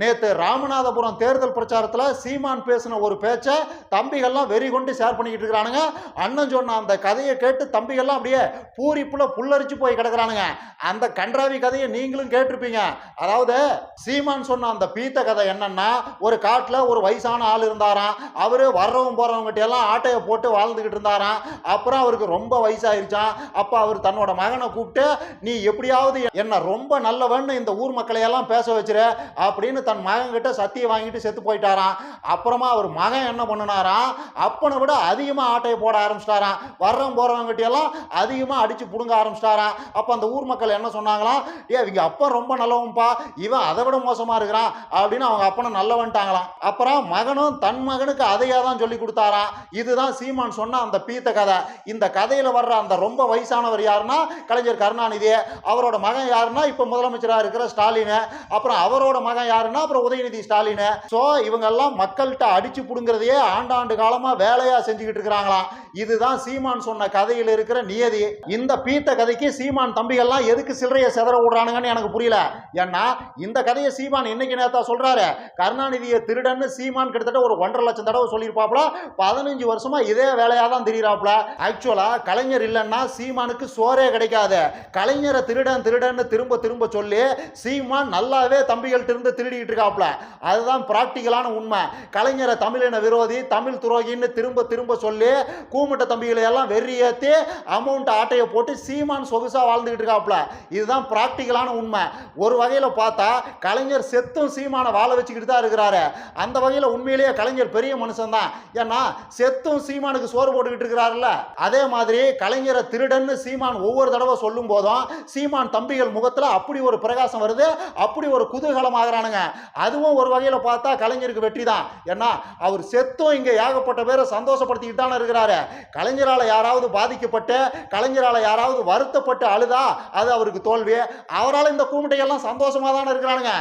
நேத்து ராமநாதபுரம் தேர்தல் பிரச்சாரத்துல சீமான் பேசின ஒரு பேச்சை தம்பிகள்லாம் வெறி கொண்டு ஷேர் பண்ணிக்கிட்டு இருக்கிறானுங்க. அண்ணன் சொன்ன அந்த கதையை கேட்டு தம்பிகள்லாம் அப்படியே பூரிப்புல புல்லரிச்சு போய் கிடக்குறானுங்க. அந்த கன்றாவி கதையை நீங்களும் கேட்டிருப்பீங்க. அதாவது சீமான் சொன்ன அந்த பீத்த கதை என்னன்னா ஒரு காட்டுல ஒரு வயசான ஆள் இருந்தாராம். அவரு வர்றவங்க போறவங்க எல்லாம் ஆட்டையை போட்டு வாழ்ந்துகிட்டு இருந்தாராம். அப்புறம் அவருக்கு ரொம்ப வயசாயிருச்சான் அப்ப அவர் தன்னோட மகனை கூப்பிட்டு நீ எப்படியாவது என்ன ரொம்ப நல்லவன்னு இந்த ஊர் மக்களையெல்லாம் பேச வச்சிரு அப்படின்னு தன் மகன் கிட்ட வாங்கிட்டு செத்து போயிட்டாராம். அப்புறமா அவர் மகன் என்ன பண்ணினாராம்? அப்பனை விட அதிகமா ஆட்டையை போட ஆரம்பிச்சிட்டாராம். வர்றவங்க போறவங்க அதிகமாக அதிகமா அடிச்சு புடுங்க ஆரம்பிச்சிட்டாராம். அப்ப அந்த ஊர் மக்கள் என்ன சொன்னாங்களாம்? ஏ இவங்க அப்பா ரொம்ப நல்லவன்ப்பா. இவன் அதை விட மோசமா இருக்கிறான். அப்படின்னு அவங்க அப்பனை நல்லவன்ட்டாங்களாம். அப்புறம் மகனும் தன் மகனுக்கு அதையாக தான் சொல்லி கொடுத்தாராம். இதுதான் சீமான் சொன்ன அந்த பீத்த கதை. இந்த கதையில வர்ற அந்த ரொம்ப வயசானவர் யாருன்னா கலைஞர் கருணாநிதி அவரோட மகன் யாருன்னா இப்ப முதலமைச்சராக இருக்கிற ஸ்டாலின். அப்புறம் அவரோட மகன் யாருன்னா அப்புறம் உதயநிதி ஸ்டாலின். சோ இவங்க எல்லாம் மக்கள்கிட்ட அடிச்சு பிடுங்கிறதையே ஆண்டாண்டு காலமா வேலையா செஞ்சுக்கிட்டு இருக்கிறாங்களாம். இதுதான் சீமான் சொன்ன கதையில் இருக்கிற நியதி. இந்த பீத்த கதைக்கு சீமான் தம்பிகள்லாம் எதுக்கு சில்லறையை செதற விடுறானுங்கன்னு எனக்கு புரியல. ஏன்னா இந்த கதையை சீமான் இன்னைக்கு நேத்தா சொல்றாரு. கருணாநிதியை திருடன்னு சீமான் கிட்டத்தட்ட ஒரு ஒன்றரை லட்சம் தடவை சொல்லியிருப்பாப்ல பதினஞ்சு வருஷமா இதே வேலையாக தான் திரியிறாப்ல ஆக்சுவலா கலைஞர் இல்லைன்னா சீமானுக்கு சோறே கிடைக்காது. கலைஞரை திருடன் திருடன்னு திரும்ப திரும்ப சொல்லி சீமான் நல்லாவே தம்பிகள்கிட்ட இருந்து திருடிக்கிட்டு இருக்காப்ல அதுதான் பிராக்டிக்கலான உண்மை. கலைஞரை தமிழின விரோதி தமிழ் துரோகின்னு திரும்ப திரும்ப சொல்லி கூமுட்ட தம்பிகளை எல்லாம் வெறி ஏற்றி அமௌண்ட் ஆட்டையை போட்டு சீமான் சொகுசாக வாழ்ந்துக்கிட்டு இருக்காப்ல இதுதான் பிராக்டிக்கலான உண்மை. ஒரு வகையில் பார்த்தா கலைஞர் செத்தும் சீமானை வாழ வச்சுக்கிட்டு தான் இருக்கிறாரு. அந்த வகையில் உண்மையிலேயே கலைஞர் பெரிய மனுஷன் தான். ஏன்னா செத்தும் சீமானுக்கு சோறு போட்டுக்கிட்டு இருக்கிறாருல்ல. அதே மாதிரி கலைஞரை திருடன்னு சீமான் ஒவ்வொரு தடவை சொல்லும் போதும் சீமான் தம்பிகள் முகத்தில் அப்படி ஒரு பிரகாசம் வருது அப்படி ஒரு குதூகலம் ஆகுறானுங்க அதுவும் ஒரு வகையில் பார்த்தா கலைஞருக்கு வெற்றி தான் ஏன்னா அவர் செத்தும் இங்கே ஏகப்பட்ட பேரை சந்தோஷப்படுத்திக்கிட்டு தானே இருக்கிறாரு. கலைஞரால் யாராவது பாதிக்கப்பட்டு கலைஞரால் யாராவது வருத்தப்பட்டு அழுதா அது அவருக்கு தோல்வி அவரால் இந்த கூமிட்டையெல்லாம் சந்தோஷமா தானே இருக்கிறானுங்க.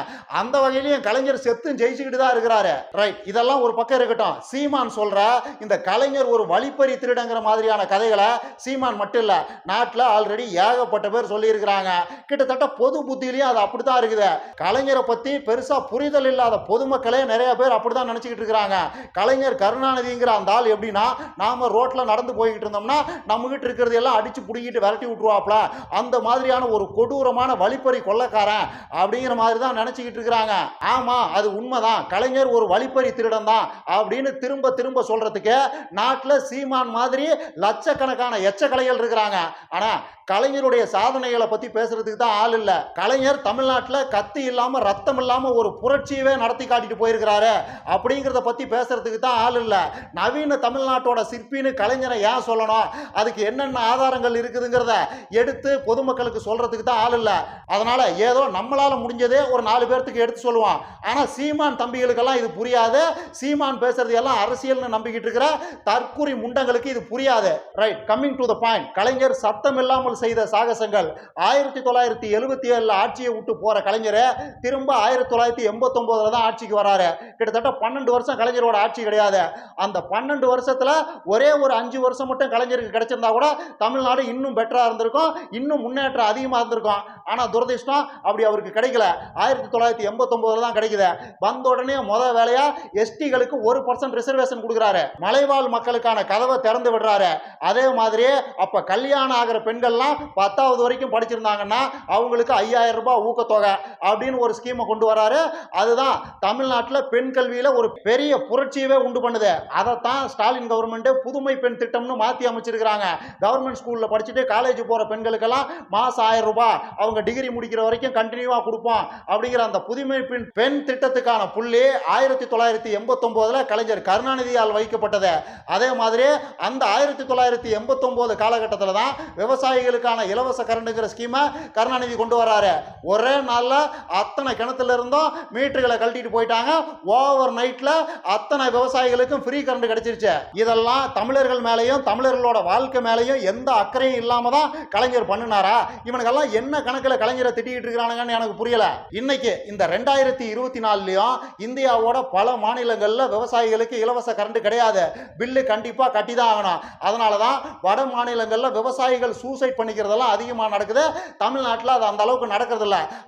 அந்த வகையிலையும் கலைஞர் செத்தும் ஜெயிச்சுக்கிட்டு தான் இருக்கிறாரு. ரைட் இதெல்லாம் ஒரு பக்கம் இருக்கட்டும். சீமான் சொல்ற இந்த கலைஞர் ஒரு வழிப்பறி திருடங்கிற மாதிரியான கதைகளை சீமான் மட்டும் இல்லை நாட்டில் ஆல்ரெடி ஏகப்பட்ட பேர் சொல்லியிருக்கிறாங்க. கிட்டத்தட்ட பொது புத்தியிலையும் அது அப்படித்தான் இருக்குது. கலைஞரை பத்தி பெருசாக புரிதல் இல்லாத பொதுமக்களே நிறைய பேர் அப்படிதான் நினச்சிக்கிட்டு இருக்கிறாங்க. கலைஞர் கருணாநிதிங்கிற அந்த ஆள் எப்படின்னா நாம ரோட்டில் நடந்து போய்கிட்டு இருந்தோம்னா நம்ம கிட்ட இருக்கிறது எல்லாம் அடிச்சு பிடிக்கிட்டு விரட்டி விட்ருவாப்ல அந்த மாதிரியான ஒரு கொடூரமான வழிப்பறி கொள்ளக்காரன் அப்படிங்கிற மாதிரி தான் நினச்சிக்கிட்டு இருக்கிறாங்க. ஆமா அது உண்மைதான். கலைஞர் ஒரு வழிப்பறி திருடன் தான் அப்படின்னு திரும்ப திரும்ப சொல்கிறதுக்கு நாட்டில் சீமான் மாதிரி லட்சக்கணக்கான எச்சக்கலைகள் இருக்கிறாங்க. ஆனா கலைஞருடைய சாதனைகளை பத்தி பேசுறதுக்கு தான் ஆள் இல்லை. கலைஞர் தமிழ்நாட்டில் கத்தி இல்லாமல் ரத்தம் இல்லாமல் ஒரு ஒரு புரட்சியவே நடத்தி காட்டிட்டு போயிருக்கிறாரு அப்படிங்கிறத பத்தி பேசுறதுக்கு தான் ஆள் இல்லை. நவீன தமிழ்நாட்டோட சிற்பின்னு கலைஞரை ஏன் சொல்லணும்? அதுக்கு என்னென்ன ஆதாரங்கள் இருக்குதுங்கிறத எடுத்து பொதுமக்களுக்கு சொல்றதுக்கு தான் ஆள் இல்லை. அதனால ஏதோ நம்மளால முடிஞ்சதே ஒரு நாலு பேர்த்துக்கு எடுத்து சொல்லுவோம் ஆனா சீமான் தம்பிகளுக்கெல்லாம் இது புரியாது. சீமான் பேசுறது எல்லாம் அரசியல்னு நம்பிக்கிட்டு இருக்கிற தற்கூரி முண்டங்களுக்கு இது புரியாது. Right coming to the point Kalaignar சத்தம் இல்லாமல் செய்த சாகசங்கள். ஆயிரத்தி தொள்ளாயிரத்தி எழுபத்தி ஏழுல ஆட்சியை விட்டு போற கலைஞரை திரும்ப ஆயிரத்தி தொள்ளாயிரத்தி எண்பத்தொன்பதுல தான் ஆட்சிக்கு வராரு. கிட்டத்தட்ட பன்னெண்டு வருஷம் கலைஞரோட ஆட்சி கிடையாது. அந்த பன்னெண்டு வருஷத்துல ஒரே ஒரு அஞ்சு வருஷம் மட்டும் கலைஞருக்கு கிடைச்சிருந்தா கூட தமிழ்நாடு இன்னும் பெட்டராக இருந்திருக்கும் இன்னும் முன்னேற்றம் அதிகமாக இருந்திருக்கும். ஆனால் துரதிருஷ்டம் அப்படி அவருக்கு கிடைக்கல. ஆயிரத்தி தொள்ளாயிரத்தி எண்பத்தொன்பதுல தான் கிடைக்குது. வந்த உடனே முதல் வேலையாக எஸ்டிகளுக்கு ஒரு பர்சன்ட் ரிசர்வேஷன் கொடுக்குறாரு. மலைவாழ் மக்களுக்கான கதவை திறந்து விடுறாரு. அதே மாதிரி அப்போ கல்யாணம் ஆகிற பெண்கள்லாம் பத்தாவது வரைக்கும் படிச்சிருந்தாங்கன்னா அவங்களுக்கு ஐயாயிரம் ரூபாய் ஊக்கத்தொகை அப்படின்னு ஒரு ஸ்கீமை கொண்டு வராரு. அதுதான் தமிழ்நாட்டில் பெண் கல்வியில் ஒரு பெரிய புரட்சியவே உண்டு பண்ணுது. அதைத்தான் ஸ்டாலின் கவர்மெண்ட்டு புதுமை பெண் திட்டம்னு மாற்றி அமைச்சிருக்கிறாங்க. கவர்மெண்ட் ஸ்கூலில் படிச்சுட்டு காலேஜ் போகிற பெண்களுக்கெல்லாம் மாதம் ஆயிரம் ரூபாய். அவங்க டிகிரி முடிக்கிற வரைக்கும் கண்டினியூவாக கொடுப்போம் அப்படிங்கிற அந்த புதுமைப்பின் பெண் திட்டத்துக்கான புள்ளி ஆயிரத்தி தொள்ளாயிரத்தி எண்பத்தொம்போதில் கலைஞர் கருணாநிதியால் வைக்கப்பட்டது அதே மாதிரி அந்த ஆயிரத்தி தொள்ளாயிரத்தி எண்பத்தொம்போது காலகட்டத்தில் தான் விவசாயிகளுக்கான இலவச கரண்டுங்கிற ஸ்கீமை கருணாநிதி கொண்டு வராரு. ஒரே நாளில் அத்தனை கிணத்துல இருந்தும் மீட்டர்களை கழட்டிட்டு போயிட்டாங்க. ஓவர் நைட்டில் அத்தனை விவசாயிகளுக்கும் ஃப்ரீ கரண்ட் கிடைச்சிருச்சு. இதெல்லாம் தமிழர்கள் மேலேயும் தமிழர்களோட வாழ்க்கை மேலேயும் எந்த அக்கறையும் இல்லாமல் தான் கலைஞர் பண்ணினாரா? இவனுக்கெல்லாம் என்ன கணக்கு கணக்கில் கலைஞரை திட்டிக்கிட்டு இருக்கிறானுங்கன்னு எனக்கு புரியல. இன்னைக்கு இந்த ரெண்டாயிரத்தி இருபத்தி நாலுலயும் இந்தியாவோட பல மாநிலங்களில் விவசாயிகளுக்கு இலவச கரண்ட் கிடையாது. பில்லு கண்டிப்பாக கட்டி தான் ஆகணும். அதனால தான் வட மாநிலங்களில் விவசாயிகள் சூசைட் பண்ணிக்கிறதெல்லாம் அதிகமாக நடக்குது. தமிழ்நாட்டில் அது அந்த அளவுக்கு நடக்கிறது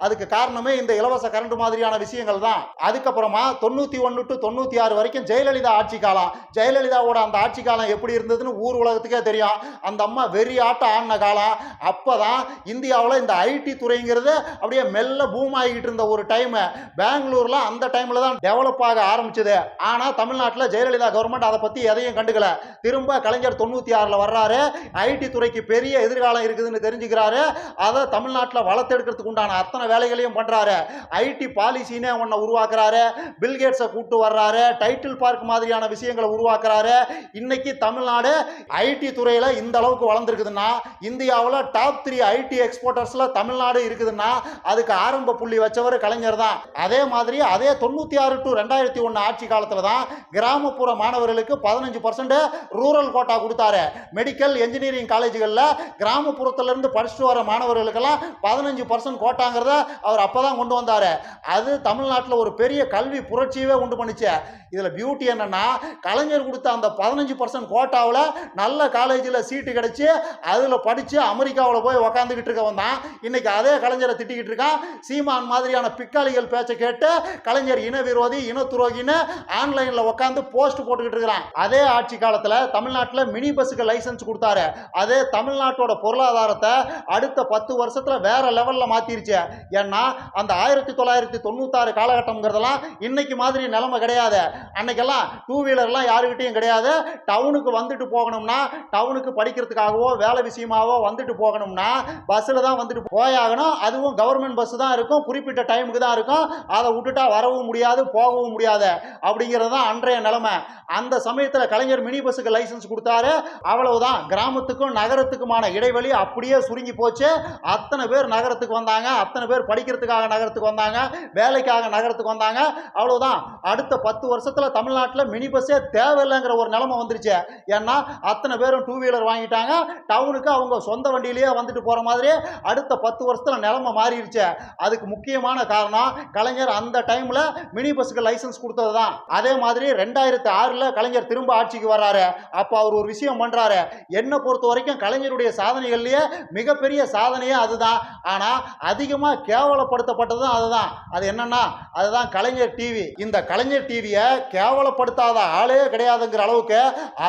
அதுக்கு காரணமே இந்த இலவச கரண்ட் மாதிரியான விஷயங்கள் தான். அதுக்கப்புறமா தொண்ணூத்தி ஒன்று டு தொண்ணூத்தி ஆறு வரைக்கும் ஜெயலலிதா ஆட்சி காலம். ஜெயலலிதாவோட அந்த ஆட்சி காலம் எப்படி இருந்ததுன்னு ஊர் உலகத்துக்கே தெரியும். அந்த அம்மா வெறி ஆட்டம் ஆடின காலம். அப்பதான் இந்தியாவில் இந்த ஐடி துறைங்கிறது அப்படியே மெல்ல பூம் ஆகிட்டு இருந்த ஒரு டைம் பெங்களூர்ல அந்த டைம்ல தான் டெவலப் ஆக ஆரம்பிச்சது. ஆனா தமிழ்நாட்டில் ஜெயலலிதா கவர்மெண்ட் அதை பத்தி எதையும் கண்டுக்கல. திரும்ப கலைஞர் தொண்ணூத்தி ஆறுல வர்றாரு. ஐடி துறைக்கு பெரிய எதிர்காலம் இருக்குதுன்னு தெரிஞ்சுக்கிறாரு. அதை தமிழ்நாட்டில் வளர்த்தெடுக்கிறதுக்கு உண்டான அத்தனை வேலைகளையும் பண்றாரு. ஐடி பாலிசினே ஒன்றை உருவாக்குறாரு. பில்கேட்ஸை கூட்டு வர்றாரு. டைட்டில் பார்க் மாதிரியான விஷயங்களை உருவாக்குறாரு. இன்னைக்கு தமிழ்நாடு ஐடி துறையில இந்த அளவுக்கு வளர்ந்துருக்குதுன்னா இந்தியாவில் டாப் த்ரீ ஐடி எக்ஸ்போர்ட்டர்ஸ்ல தமிழ்நாடு இருக்குதுன்னா அதுக்கு ஆரம்ப புள்ளி வச்சவர் கலைஞர் தான். அதே மாதிரி அதே தொண்ணூற்றி ஆறு டு ரெண்டாயிரத்தி ஒன்று ஆட்சி காலத்தில் தான் கிராமப்புற மாணவர்களுக்கு பதினஞ்சு பர்சன்ட் ரூரல் கோட்டா கொடுத்தாரு. மெடிக்கல் என்ஜினியரிங் காலேஜுகளில் கிராமப்புறத்துல இருந்து படிச்சுட்டு வர மாணவர்களுக்கெல்லாம் பதினஞ்சு பர்சன்ட் கோட்டாங்கிறத அவர் அப்பதான் கொண்டு வந்தாரு. அது தமிழ்நாட்டில் ஒரு பெரிய கல்வி புரட்சியவே உண்டு பண்ணிச்சு. இதில் பியூட்டி என்னன்னா கலைஞர் கொடுத்த அந்த பதினஞ்சு பர்சன்ட் கோட்டாவில் நல்ல காலேஜில் சீட்டு கிடச்சி அதில் படித்து அமெரிக்காவில் போய் உக்காந்துக்கிட்டு இருக்கவன் தான் இன்னைக்கு அதே கலைஞரை திட்டிக்கிட்டு இருக்கான் சீமான் மாதிரியான பிக்காளிகள் பேச்சை கேட்டு கலைஞர் இன விரோதி இன துரோகின்னு ஆன்லைனில் உட்காந்து போஸ்ட் போட்டுக்கிட்டு இருக்கிறான். அதே ஆட்சி காலத்தில் தமிழ்நாட்டில் மினி பஸ்ஸுக்கு லைசன்ஸ் கொடுத்தாரு. அதே தமிழ்நாட்டோட பொருளாதாரத்தை அடுத்த பத்து வருஷத்தில் வேற லெவலில் மாற்றிருச்சு ஏன்னா அந்த ஆயிரத்தி தொள்ளாயிரத்தி தொண்ணூத்தாறு காலகட்டம்ங்கிறதெல்லாம் இன்னைக்கு மாதிரி நிலைமை கிடையாது. அன்னைக்கெல்லாம் டூ வீலர்லாம் யாருக்கிட்டையும் கிடையாது. டவுனுக்கு வந்துட்டு போகணும்னா டவுனுக்கு படிக்கிறதுக்காகவோ வேலை விஷயமாவோ வந்துட்டு போகணும்னா பஸ்ஸில் தான் வந்துட்டு போயாகணும் அதுவும் கவர்மெண்ட் பஸ் தான் இருக்கும். குறிப்பிட்ட டைமுக்கு தான் இருக்கும். அதை விட்டுட்டா வரவும் முடியாது போகவும் முடியாது அப்படிங்கிறது தான் அன்றைய நிலைமை. அந்த சமயத்தில் கலைஞர் மினி பஸ்ஸுக்கு லைசன்ஸ் கொடுத்தாரு. அவ்வளவுதான். கிராமத்துக்கும் நகரத்துக்குமான இடைவெளி அப்படியே சுருங்கி போச்சு. அத்தனை பேர் நகரத்துக்கு வந்தாங்க. அத்தனை பேர் படிக்கிறதுக்காக நகரத்துக்கு வந்தாங்க. வேலைக்காக நகரத்துக்கு வந்தாங்க. அவ்வளவுதான். அடுத்த பத்து வருஷத்துல தமிழ்நாட்டில் மினி பஸ்ஸே தேவையில்லைங்கிற ஒரு நிலைமை வந்துருச்சு. ஏன்னா அத்தனை பேரும் டூ வீலர் வாங்கிட்டாங்க. டவுனுக்கு அவங்க சொந்த வண்டியிலேயே வந்துட்டு போற மாதிரி அடுத்த பத்து வருஷத்துல நிலமை மாறிடுச்சு. அதுக்கு முக்கியமான காரணம் கலைஞர் அந்த டைமில் மினி பஸ்ஸுக்கு லைசன்ஸ் கொடுத்தது தான் அதே மாதிரி ரெண்டாயிரத்தி ஆறில் கலைஞர் திரும்ப ஆட்சிக்கு வர்றாரு. அப்போ அவர் ஒரு விஷயம் பண்ணுறாரு என்னை பொறுத்த வரைக்கும் கலைஞருடைய சாதனைகள்லேயே மிகப்பெரிய சாதனையே அதுதான். ஆனால் அதிகமாக கேவலப்படுத்தப்பட்டதும் அதுதான். அது என்னன்னா அதுதான் கலைஞர் டிவி இந்த கலைஞர் டிவியை கேவலப்படுத்தாத ஆளே கிடையாதுங்கிற அளவுக்கு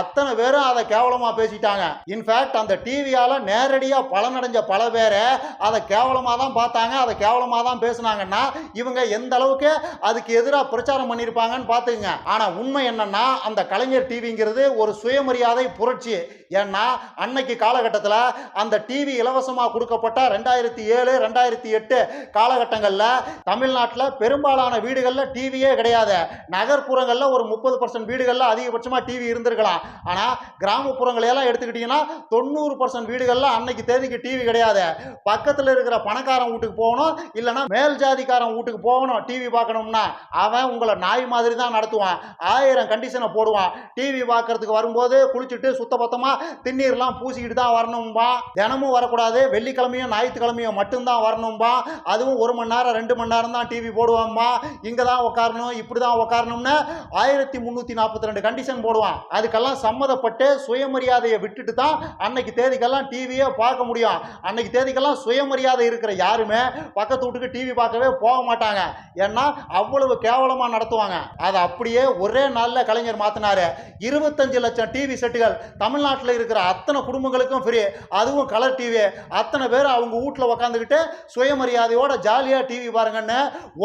அத்தனை பேரும் அதை கேவலமாக பேசிட்டாங்க. இன்ஃபேக்ட் அந்த டிவியால் நேரடியாக பலனடைஞ்ச பல பேரை அதை அதை கேவலமாக தான் பார்த்தாங்க அதை கேவலமாக தான் பேசுனாங்கன்னா இவங்க எந்த அளவுக்கு அதுக்கு எதிராக பிரச்சாரம் பண்ணியிருப்பாங்கன்னு பார்த்துங்க ஆனால் உண்மை என்னன்னா அந்த கலைஞர் டிவிங்கிறது ஒரு சுயமரியாதை புரட்சி. ஏன்னா அன்னைக்கு காலகட்டத்தில் அந்த டிவி இலவசமாக கொடுக்கப்பட்ட ரெண்டாயிரத்தி ஏழு ரெண்டாயிரத்தி எட்டு காலகட்டங்களில் தமிழ்நாட்டில் பெரும்பாலான வீடுகளில் டிவியே கிடையாது. நகர்ப்புறங்களில் ஒரு முப்பது பர்சன்ட் வீடுகளில் அதிகபட்சமாக டிவி இருந்திருக்கலாம். ஆனால் கிராமப்புறங்களையெல்லாம் எடுத்துக்கிட்டிங்கன்னா தொண்ணூறு பர்சன்ட் வீடுகளில் அன்னைக்கு தேதிக்கு டிவி கிடையாது. பக்கத்தில் இருக்கிற பணக்காரன் வீட்டுக்கு போகணும் இல்லைனா மேல் ஜாதிக்காரன் வீட்டுக்கு போகணும் டிவி பார்க்கணும்னா அவன் உங்களை நாய் மாதிரி தான் நடத்துவான். ஆயிரம் கண்டிஷனை போடுவான். டிவி பார்க்கறதுக்கு வரும்போது குளிச்சுட்டு சுத்தபத்தமாக திண்ணீர்லாம் பூசிக்கிட்டு தான் வரணும்பா. தினமும் வரக்கூடாது. வெள்ளிக்கிழமையும் ஞாயிற்றுக்கிழமையும் மட்டும்தான் வரணும்பா. அதுவும் ஒரு மணி நேரம் ரெண்டு மணி நேரம் தான் டிவி போடுவான்பா. இங்கே தான் உட்காரணும் இப்படி தான் உட்காரணும்னு ஆயிரத்தி முந்நூற்றி நாற்பத்தி ரெண்டு கண்டிஷன் போடுவான். அதுக்கெல்லாம் சம்மதப்பட்டு சுயமரியாதையை விட்டுட்டு தான் அன்னைக்கு தேதிக்கெல்லாம் டிவியே பார்க்க முடியும். அன்னைக்கு தேதிக்கெல்லாம் சுயமரியாதை மரியாதை இருக்கிற யாருமே பக்கத்து வீட்டுக்கு டிவி பார்க்கவே போக மாட்டாங்க. ஏன்னா அவ்வளவு கேவலமாக நடத்துவாங்க. அதை அப்படியே ஒரே நாளில் கலைஞர் மாற்றினாரு இருபத்தஞ்சு லட்சம் டிவி செட்டுகள் தமிழ்நாட்டில் இருக்கிற அத்தனை குடும்பங்களுக்கும் ஃப்ரீ அதுவும் கலர் டிவி அத்தனை பேர் அவங்க வீட்டில் உக்காந்துக்கிட்டு சுயமரியாதையோட ஜாலியாக டிவி பாருங்கன்னு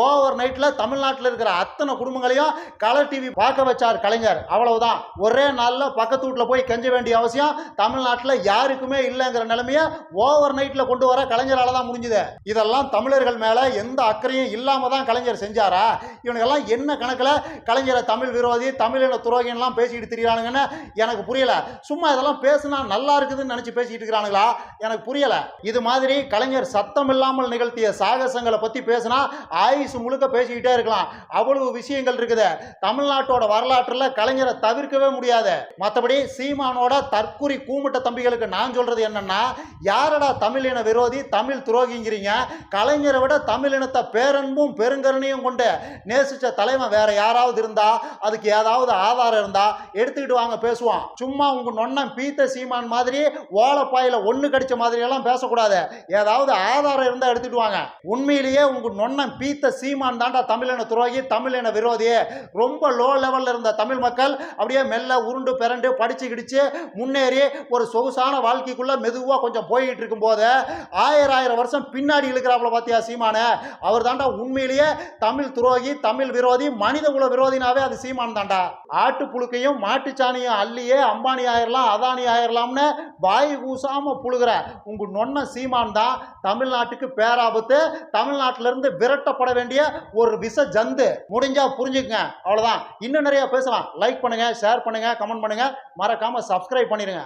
ஓவர் நைட்டில் தமிழ்நாட்டில் இருக்கிற அத்தனை குடும்பங்களையும் கலர் டிவி பார்க்க வச்சார் கலைஞர். அவ்வளவுதான். ஒரே நாளில் பக்கத்து வீட்டில் போய் கெஞ்ச வேண்டிய அவசியம் தமிழ்நாட்டில் யாருக்குமே இல்லைங்கிற நிலைமையை ஓவர் நைட்டில் கொண்டு வர கலைஞர் கலைஞரால தான் முடிஞ்சுது. இதெல்லாம் தமிழர்கள் மேலே எந்த அக்கறையும் இல்லாமல் தான் கலைஞர் செஞ்சாரா? இவனுக்கெல்லாம் என்ன கணக்கில் கலைஞரை தமிழ் விரோதி தமிழின துரோகின்லாம் பேசிக்கிட்டு திரியானுங்கன்னு எனக்கு புரியல. சும்மா இதெல்லாம் பேசுனா நல்லா இருக்குதுன்னு நினச்சி பேசிக்கிட்டு இருக்கிறானுங்களா? எனக்கு புரியலை. இது மாதிரி கலைஞர் சத்தம் இல்லாமல் நிகழ்த்திய சாகசங்களை பற்றி பேசினா ஆயுசு முழுக்க பேசிக்கிட்டே இருக்கலாம். அவ்வளவு விஷயங்கள் இருக்குது. தமிழ்நாட்டோட வரலாற்றில் கலைஞரை தவிர்க்கவே முடியாது. மற்றபடி சீமானோட தற்குறி கூமுட்ட தம்பிகளுக்கு நான் சொல்றது என்னன்னா யாரடா தமிழின விரோதி தமிழ் துரோகிங்கிறீங்க. கலைஞரை விட தமிழினத்தை பேரன்பும் பெருங்கருணையும் கொண்டு நேசிச்ச தலைவன் வேற யாராவது இருந்தா அதுக்கு ஏதாவது ஆதாரம் இருந்தா எடுத்துக்கிட்டு வாங்க பேசுவோம் சும்மா உங்க நொண்ணம் பீத்த சீமான் மாதிரி ஓலப்பாயில ஒண்ணு கடிச்ச மாதிரி எல்லாம் பேசக்கூடாது. ஏதாவது ஆதாரம் இருந்தா எடுத்துட்டு வாங்க. உண்மையிலேயே உங்க நொண்ணம் பீத்த சீமான் தாண்டா தமிழின துரோகி தமிழின விரோதி. ரொம்ப லோ லெவல்ல இருந்த தமிழ் மக்கள் அப்படியே மெல்ல உருண்டு பிறண்டு படிச்சு கிடிச்சு முன்னேறி ஒரு சொகுசான வாழ்க்கைக்குள்ள மெதுவா கொஞ்சம் போய்கிட்டு இருக்கும்போது ஆயிரம் ரெண்டாயிரம் வருஷம் பின்னாடி இழுக்கிறாப்புல பார்த்தியா சீமானு? அவர் தாண்டா உண்மையிலேயே தமிழ் துரோகி தமிழ் விரோதி மனித குல விரோதினாவே அது சீமான் தாண்டா ஆட்டு புழுக்கையும் மாட்டுச்சாணியும் அள்ளியே அம்பானி ஆயிரலாம் அதானி ஆயிரலாம்னு வாய் கூசாம புழுகிற உங்க நொன்ன சீமான் தான் தமிழ்நாட்டுக்கு பேராபத்து தமிழ்நாட்டிலிருந்து விரட்டப்பட வேண்டிய ஒரு விஷ ஜந்து. முடிஞ்சா புரிஞ்சுக்குங்க. அவ்வளவுதான். இன்னும் நிறைய பேசலாம். லைக் பண்ணுங்க ஷேர் பண்ணுங்க கமெண்ட் பண்ணுங்க. மறக்காம சப்ஸ்கிரைப் பண்ணிடுங்க